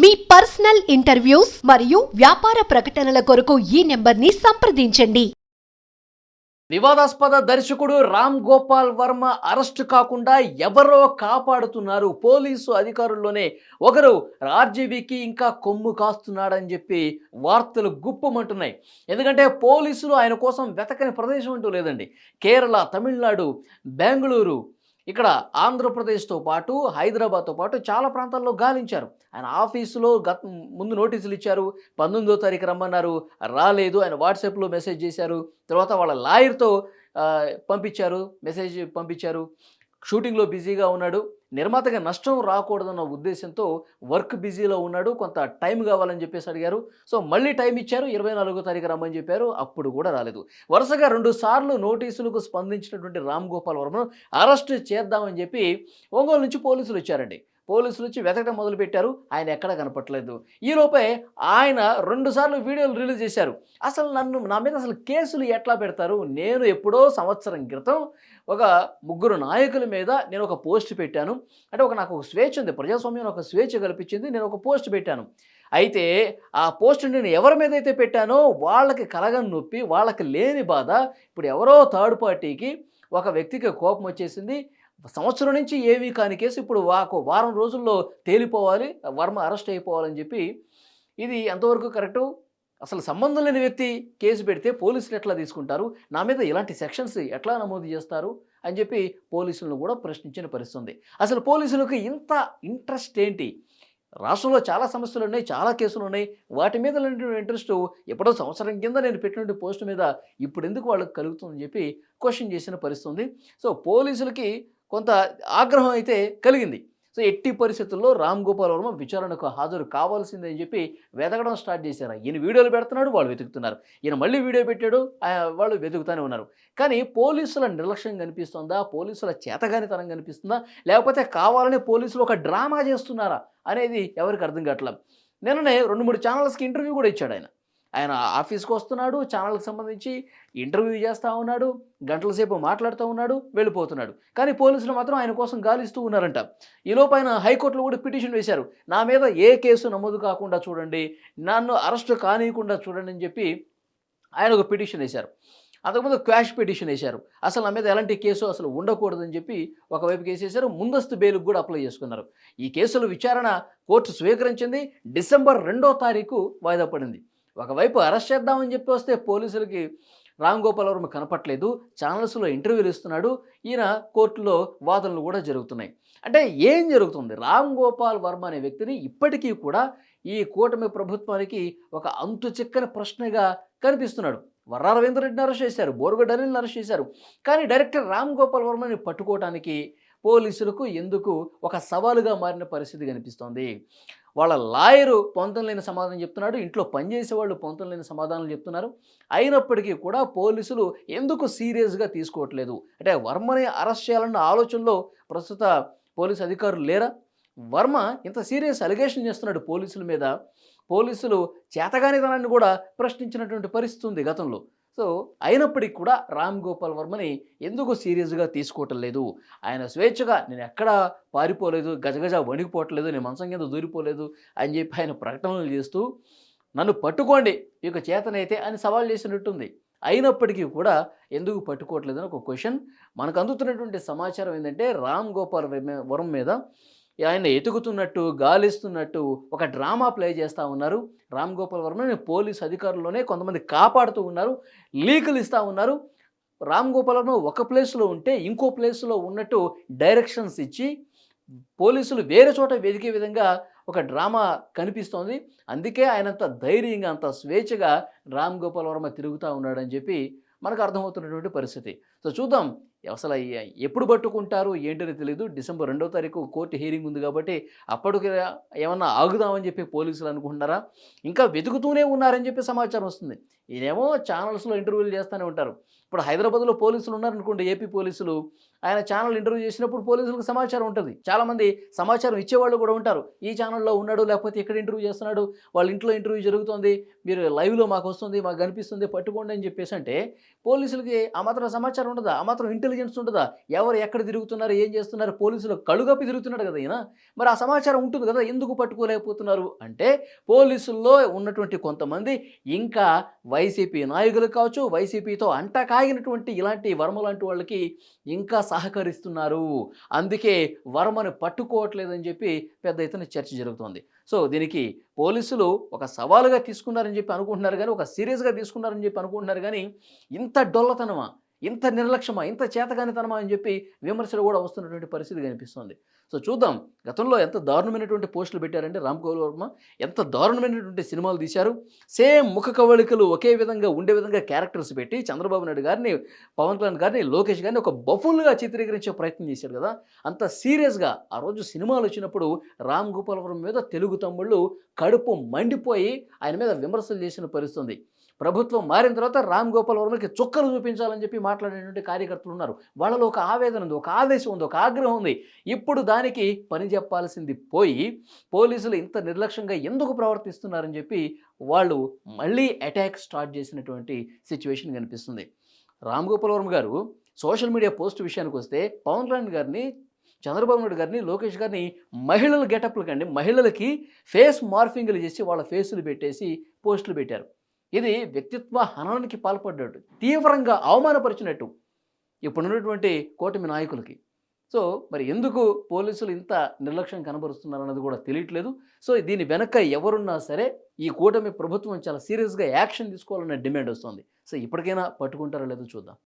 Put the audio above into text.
మీ personal interviews మరియు వ్యాపార ప్రకటనల కొరకు ఈ నెంబర్ని సంప్రదించండి. వివాదాస్పద దర్శకుడు రామ్ గోపాల్ వర్మ అరెస్ట్ కాకుండా ఎవరో కాపాడుతున్నారు. పోలీసు అధికారుల్లోనే ఒకరు ఆర్జీవీకి ఇంకా కొమ్ము కాస్తున్నాడని చెప్పి వార్తలు గుప్పమంటున్నాయి. ఎందుకంటే పోలీసులు ఆయన కోసం వెతకని ప్రదేశం అంటూ లేదండి. కేరళ తమిళనాడు బెంగళూరు ఇక్కడ ఆంధ్రప్రదేశ్తో పాటు హైదరాబాద్తో పాటు చాలా ప్రాంతాల్లో గాలించారు. ఆయన ఆఫీసులో గత ముందు నోటీసులు ఇచ్చారు పంతొమ్మిదో తారీఖు రమ్మన్నారు రాలేదు. ఆయన వాట్సాప్లో మెసేజ్ చేశారు. తర్వాత వాళ్ళ లాయర్తో పంపించారు మెసేజ్ పంపించారు. షూటింగ్లో బిజీగా ఉన్నాడు. నిర్మాతగా నష్టం రాకూడదన్న ఉద్దేశంతో వర్క్ బిజీలో ఉన్నాడు కొంత టైం కావాలని చెప్పేసి అడిగారు. సో మళ్ళీ టైం ఇచ్చారు ఇరవై నాలుగో తారీఖు రమ్మని చెప్పారు అప్పుడు కూడా రాలేదు. వరుసగా రెండు సార్లు నోటీసులకు స్పందించినటువంటి రామ్ గోపాల్ వర్మను అరెస్ట్ చేద్దామని చెప్పి ఒంగోలు నుంచి పోలీసులు వచ్చారండి. పోలీసులు వచ్చి వెతకడం మొదలుపెట్టారు. ఆయన ఎక్కడ కనపట్లేదు ఈలోపే ఆయన రెండుసార్లు వీడియోలు రిలీజ్ చేశారు. అసలు నన్ను నా మీద అసలు కేసులు ఎట్లా పెడతారు? నేను ఎప్పుడో సంవత్సరం క్రితం ఒక ముగ్గురు నాయకుల మీద నేను ఒక పోస్ట్ పెట్టాను. అంటే ఒక నాకు ఒక స్వేచ్ఛ ఉంది. ప్రజాస్వామ్యం ఒక స్వేచ్ఛ కల్పించింది. నేను ఒక పోస్ట్ పెట్టాను. అయితే ఆ పోస్ట్ నేను ఎవరి మీద అయితే పెట్టానో వాళ్ళకి కలగని నొప్పి వాళ్ళకి లేని బాధ. ఇప్పుడు ఎవరో థర్డ్ పార్టీకి ఒక వ్యక్తికి కోపం వచ్చేసింది. సంవత్సరం నుంచి ఏవి కాని కేసు ఇప్పుడు వాకు వారం రోజుల్లో తేలిపోవాలి వర్మ అరెస్ట్ అయిపోవాలని చెప్పి ఇది ఎంతవరకు కరెక్టు? అసలు సంబంధం లేని వ్యక్తి కేసు పెడితే పోలీసులు ఎట్లా తీసుకుంటారు? నా మీద ఇలాంటి సెక్షన్స్ ఎట్లా నమోదు చేస్తారు? అని చెప్పి పోలీసులను కూడా ప్రశ్నించిన పరిస్థితి ఉంది. అసలు పోలీసులకు ఇంత ఇంట్రెస్ట్ ఏంటి? రాష్ట్రంలో చాలా సమస్యలు ఉన్నాయి చాలా కేసులు ఉన్నాయి. వాటి మీద ఇంట్రెస్ట్ ఎప్పుడో సంవత్సరం కింద నేను పెట్టినటువంటి పోస్ట్ మీద ఇప్పుడు ఎందుకు వాళ్ళకి కలుగుతుందని చెప్పి క్వశ్చన్ చేసిన పరిస్థితి ఉంది. సో పోలీసులకి కొంత ఆగ్రహం అయితే కలిగింది. సో ఎట్టి పరిస్థితుల్లో రామ్ గోపాల్ వర్మ విచారణకు హాజరు కావాల్సిందని చెప్పి వెతకడం స్టార్ట్ చేశారు. ఈయన వీడియోలు పెడుతున్నాడు వాళ్ళు వెతుకుతున్నారు. ఈయన మళ్ళీ వీడియో పెట్టాడు వాళ్ళు వెతుకుతూనే ఉన్నారు. కానీ పోలీసుల నిర్లక్ష్యం కనిపిస్తుందా? పోలీసుల చేతగానితనం కనిపిస్తుందా? లేకపోతే కావాలని పోలీసులు ఒక డ్రామా చేస్తున్నారా? అనేది ఎవరికి అర్థం కావట్లేదు. నిన్ననే రెండు మూడు ఛానల్స్కి ఇంటర్వ్యూ కూడా ఇచ్చాడు ఆయన. ఆయన ఆఫీస్కి వస్తున్నాడు ఛానల్కి సంబంధించి ఇంటర్వ్యూ చేస్తూ ఉన్నాడు గంటల సేపు మాట్లాడుతూ ఉన్నాడు వెళ్ళిపోతున్నాడు. కానీ పోలీసులు మాత్రం ఆయన కోసం గాలిస్తూ ఉన్నారంట. ఈలోపు ఆయన హైకోర్టులో కూడా పిటిషన్ వేశారు. నా మీద ఏ కేసు నమోదు కాకుండా చూడండి నన్ను అరెస్ట్ కానియకుండా చూడండి అని చెప్పి ఆయన ఒక పిటిషన్ వేశారు. అంతకుముందు క్వాష్ పిటిషన్ వేశారు. అసలు నా మీద ఎలాంటి కేసు అసలు ఉండకూడదని చెప్పి ఒకవైపు కేసు వేశారు ముందస్తు బెయిల్కి కూడా అప్లై చేసుకున్నారు. ఈ కేసుల విచారణ కోర్టు స్వీకరించింది డిసెంబర్ రెండో తారీఖు వాయిదా పడింది. ఒకవైపు అరెస్ట్ చేద్దామని చెప్పి వస్తే పోలీసులకి రామ్ గోపాల్ వర్మ కనపట్లేదు ఛానల్స్లో ఇంటర్వ్యూలు ఇస్తున్నాడు ఈయన కోర్టులో వాదనలు కూడా జరుగుతున్నాయి. అంటే ఏం జరుగుతుంది? రామ్ గోపాల్ వర్మ అనే వ్యక్తిని ఇప్పటికీ కూడా ఈ కూటమి ప్రభుత్వానికి ఒక అంతు చిక్కని ప్రశ్నగా కనిపిస్తున్నాడు. వర్రా రవీంద్ర రెడ్డిని అరెస్ట్ చేశారు బోరుగడ్డ అనిల్ని అరెస్ట్ చేశారు. కానీ డైరెక్టర్ రామ్ గోపాల్ వర్మని పట్టుకోవడానికి పోలీసులకు ఎందుకు ఒక సవాలుగా మారిన పరిస్థితి కనిపిస్తోంది? వాళ్ళ లాయరు పొంతం లేని సమాధానం చెప్తున్నాడు ఇంట్లో పనిచేసే వాళ్ళు పొంతం లేని సమాధానాలు చెప్తున్నారు. అయినప్పటికీ కూడా పోలీసులు ఎందుకు సీరియస్గా తీసుకోవట్లేదు? అంటే వర్మని అరెస్ట్ చేయాలన్న ఆలోచనలో ప్రస్తుత పోలీసు అధికారులు లేరా? వర్మ ఇంత సీరియస్ అలిగేషన్ చేస్తున్నాడు పోలీసుల మీద. పోలీసులు చేతగానితనాన్ని కూడా ప్రశ్నించినటువంటి పరిస్థితి ఉంది గతంలో. సో అయినప్పటికీ కూడా రామ్ గోపాల్ వర్మని ఎందుకు సీరియస్గా తీసుకోవటం లేదు? ఆయన స్వేచ్ఛగా నేను ఎక్కడా పారిపోలేదు గజగజ వణికిపోవట్లేదు నేను మంచం కింద దూరిపోలేదు అని చెప్పి ఆయన ప్రకటనలు చేస్తూ నన్ను పట్టుకోండి మీకు చేతనైతే అని సవాల్ చేసినట్టుంది. అయినప్పటికీ కూడా ఎందుకు పట్టుకోవట్లేదు అని ఒక క్వశ్చన్. మనకు అందుతున్నటువంటి సమాచారం ఏంటంటే రామ్ గోపాల్ వర్మ- మీద ఆయన ఎతుకుతున్నట్టు గాలిస్తున్నట్టు ఒక డ్రామా ప్లే చేస్తూ ఉన్నారు. రామ్ గోపాల్ వర్మని పోలీస్ అధికారుల్లోనే కొంతమంది కాపాడుతూ ఉన్నారు లీకులు ఇస్తూ ఉన్నారు. రామ్ గోపాల్ వర్మ ఒక ప్లేస్లో ఉంటే ఇంకో ప్లేస్లో ఉన్నట్టు డైరెక్షన్స్ ఇచ్చి పోలీసులు వేరే చోట వెతికే విధంగా ఒక డ్రామా కనిపిస్తోంది. అందుకే ఆయనంత ధైర్యంగా అంత స్వేచ్ఛగా రామ్ గోపాల్ వర్మ తిరుగుతూ ఉన్నాడని చెప్పి మనకు అర్థమవుతున్నటువంటి పరిస్థితి. సో చూద్దాం అసలు ఎప్పుడు పట్టుకుంటారు? ఏంటని తెలియదు డిసెంబర్ రెండో తారీఖు కోర్టు హీరింగ్ ఉంది కాబట్టి అప్పటికి ఏమన్నా ఆగుదామని చెప్పి పోలీసులు అనుకుంటున్నారా? ఇంకా వెతుకుతూనే ఉన్నారని చెప్పి సమాచారం వస్తుంది. ఈయనేమో ఛానల్స్లో ఇంటర్వ్యూలు చేస్తూనే ఉంటారు. ఇప్పుడు హైదరాబాద్లో పోలీసులు ఉన్నారనుకోండి ఏపీ పోలీసులు. ఆయన ఛానల్ ఇంటర్వ్యూ చేసినప్పుడు పోలీసులకు సమాచారం ఉంటుంది. చాలామంది సమాచారం ఇచ్చేవాళ్ళు కూడా ఉంటారు. ఈ ఛానల్లో ఉన్నాడు లేకపోతే ఇక్కడ ఇంటర్వ్యూ చేస్తున్నాడు వాళ్ళ ఇంట్లో ఇంటర్వ్యూ జరుగుతుంది మీరు లైవ్లో మాకు వస్తుంది మాకు కనిపిస్తుంది పట్టుకోండి అని చెప్పేసి అంటే పోలీసులకి ఆ మాత్రం సమాచారం ఉండదా? ఆ మాత్రం ఇంటెలిజెన్స్ ఉండదా ఎవరు ఎక్కడ తిరుగుతున్నారు? ఏం చేస్తున్నారు? పోలీసులు కడుగప్పి తిరుగుతున్నాడు కదా ఈయన. మరి ఆ సమాచారం ఉంటుంది కదా ఎందుకు పట్టుకోలేకపోతున్నారు? అంటే పోలీసుల్లో ఉన్నటువంటి కొంతమంది ఇంకా వైసీపీ నాయకులు కావచ్చు వైసీపీతో అంట కాగినటువంటి ఇలాంటి వర్మ లాంటి వాళ్ళకి ఇంకా సహకరిస్తున్నారు. అందుకే వర్మను పట్టుకోవట్లేదని చెప్పి పెద్ద ఎత్తున చర్చ జరుగుతోంది. సో దీనికి పోలీసులు ఒక సవాలుగా తీసుకున్నారని చెప్పి అనుకుంటున్నారు కానీ ఒక సీరియస్గా తీసుకున్నారని చెప్పి అనుకుంటున్నారు కానీ ఇంత డొల్లతనమా? ఇంత నిర్లక్ష్యమా ఇంత చేతగానితనమా అని చెప్పి విమర్శలు కూడా వస్తున్నటువంటి పరిస్థితి కనిపిస్తుంది. సో చూద్దాం. గతంలో ఎంత దారుణమైనటువంటి పోస్టులు పెట్టారంటే రామ్ గోపాల్ వర్మ ఎంత దారుణమైనటువంటి సినిమాలు తీశారు. సేమ్ ముఖ కవళికలు ఒకే విధంగా ఉండే విధంగా క్యారెక్టర్స్ పెట్టి చంద్రబాబు నాయుడు గారిని పవన్ కళ్యాణ్ గారిని లోకేష్ గారిని ఒక బఫుల్గా చిత్రీకరించే ప్రయత్నం చేశారు కదా. అంత సీరియస్గా ఆ రోజు సినిమాలు వచ్చినప్పుడు రామ్ గోపాల్ వర్మ మీద తెలుగు తమ్ముళ్ళు కడుపు మండిపోయి ఆయన మీద విమర్శలు చేసిన పరిస్థితి ఉంది. ప్రభుత్వం మారిన తర్వాత రామ్ గోపాల్ వర్మకి చుక్కలు చూపించాలని చెప్పి మాట్లాడేటువంటి కార్యకర్తలు ఉన్నారు. వాళ్ళలో ఒక ఆవేదన ఉంది ఒక ఆవేశం ఉంది ఒక ఆగ్రహం ఉంది. ఇప్పుడు దానికి పని చెప్పాల్సింది పోయి పోలీసులు ఇంత నిర్లక్ష్యంగా ఎందుకు ప్రవర్తిస్తున్నారని చెప్పి వాళ్ళు మళ్ళీ అటాక్ స్టార్ట్ చేసినటువంటి సిచ్యువేషన్ కనిపిస్తుంది. రామ్ గోపాల్ వర్మ గారు సోషల్ మీడియా పోస్ట్ విషయానికి వస్తే పవన్ కళ్యాణ్ గారిని చంద్రబాబు నాయుడు గారిని లోకేష్ గారిని మహిళల గెటప్లు కండి మహిళలకి ఫేస్ మార్ఫింగ్లు చేసి వాళ్ళ ఫేసులు పెట్టేసి పోస్టులు పెట్టారు. ఇది వ్యక్తిత్వ హననానికి పాల్పడ్డట్టు తీవ్రంగా అవమానపరిచినట్టు ఇప్పుడున్నటువంటి కూటమి నాయకులకి. సో మరి ఎందుకు పోలీసులు ఇంత నిర్లక్ష్యం కనబరుస్తున్నారన్నది కూడా తెలియట్లేదు. సో దీని వెనక ఎవరున్నా సరే ఈ కూటమి ప్రభుత్వం చాలా సీరియస్గా యాక్షన్ తీసుకోవాలనే డిమాండ్ వస్తుంది. సో ఇప్పటికైనా పట్టుకుంటారో లేదో చూద్దాం.